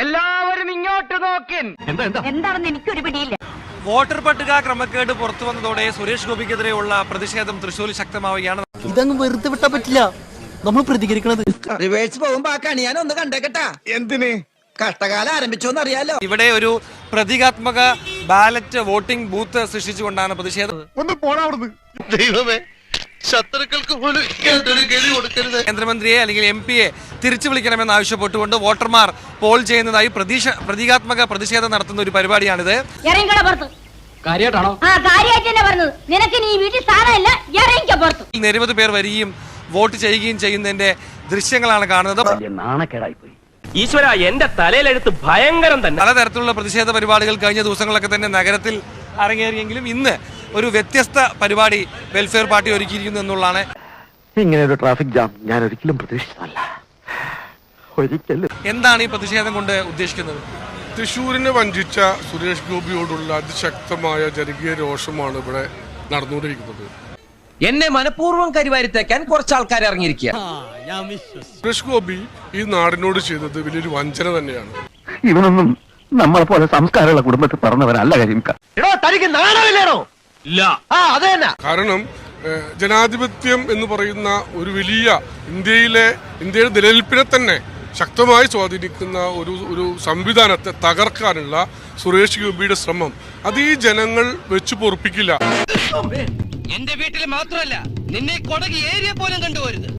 എല്ലാവരും ഇങ്ങോട്ട് നോക്കിൻ. എന്താണെന്ന് എനിക്കൊരു പിടിയില്ല. വോട്ടർ പട്ടിക ക്രമക്കേട് പുറത്തു വന്നതോടെ സുരേഷ് ഗോപിക്കെതിരെയുള്ള പ്രതിഷേധം തൃശൂരിൽ ശക്തമാവുകയാണ്. ഇതങ്ങ് വെറുതെ വിട്ടാ പറ്റില്ല. നമ്മൾ പ്രതികരിക്കണത്. റിവേഴ്സ് പോകുമ്പോ ആ ഒന്ന് കണ്ടേക്കട്ടാ. എന്തിന്? കഷ്ടകാലം ആരംഭിച്ചോന്ന് അറിയാലോ ഇവിടെ ഒരു പ്രതീകാത്മക ബാലറ്റ് വോട്ടിംഗ് ബൂത്ത് സൃഷ്ടിച്ചുകൊണ്ടാണ് പ്രതിഷേധം. ദൈവമേ ശത്രുക്കൾക്ക് പോലും കേന്ദ്രമന്ത്രിയെ അല്ലെങ്കിൽ എം പിയെ തിരിച്ചു വിളിക്കണമെന്ന് ആവശ്യപ്പെട്ടുകൊണ്ട് വോട്ടർമാർ പോൾ ചെയ്യുന്നതായി പ്രതീക്ഷ പ്രതീകാത്മക പ്രതിഷേധം നടത്തുന്ന ഒരു പരിപാടിയാണിത്. നിരവധി പേർ വരികയും വോട്ട് ചെയ്യുകയും ചെയ്യുന്നതിന്റെ ദൃശ്യങ്ങളാണ് കാണുന്നത്. നാണക്കേടായി പോയി ഈശ്വര എന്റെ തലയിലെടുത്ത് ഭയങ്കരം തന്നെ. പലതരത്തിലുള്ള പ്രതിഷേധ പരിപാടികൾ കഴിഞ്ഞ ദിവസങ്ങളൊക്കെ തന്നെ നഗരത്തിൽ അരങ്ങേറിയെങ്കിലും ഇന്ന് ഒരു വ്യത്യസ്ത പരിപാടി വെൽഫെയർ പാർട്ടി ഒരുക്കിയിരിക്കുന്നു എന്നുള്ളതാണ്. ഇങ്ങനെ ഒരു ട്രാഫിക് ജാം ഞാൻ ഒരിക്കലും പ്രതീക്ഷിച്ചതല്ല. ഒരിക്കലും. എന്താണ് ഈ പ്രതിഷേധം കൊണ്ട് ഉദ്ദേശിക്കുന്നത്? തൃശ്ശൂരിനെ വഞ്ചിച്ച സുരേഷ് ഗോപിയോടുള്ള അതിശക്തമായ ജനകീയ രോഷമാണ് ഇവിടെ നടന്നുകൊണ്ടിരിക്കുന്നത്. എന്നെ മനഃപൂർവം കരിവാരിത്തേക്കാൻ കുറച്ച് ആൾക്കാർ ഇറങ്ങിയിരിക്കുക സുരേഷ് ഗോപി ഈ നാടിനോട് ചെയ്തത് വലിയൊരു വഞ്ചന തന്നെയാണ്. ഇവനൊന്നും നമ്മളെ പോലെ സംസ്കാരമുള്ള കുടുംബത്തിൽ പറഞ്ഞവരല്ല കരിമിക്ക. കാരണം ജനാധിപത്യം എന്ന് പറയുന്ന ഒരു വലിയ ഇന്ത്യയിലെ ഇന്ത്യയുടെ നിലനിൽപ്പിനെ തന്നെ ശക്തമായി സ്വാധീനിക്കുന്ന ഒരു ഒരു സംവിധാനത്തെ തകർക്കാനുള്ള സുരേഷ് ഗോപിയുടെ ശ്രമം. അത് ഈ ജനങ്ങൾ വെച്ചു പൊറപ്പിക്കില്ല. എന്റെ വീട്ടിൽ മാത്രമല്ല നിന്നെ കൊടകി ഏരിയ പോലും കണ്ടുപോരുത്.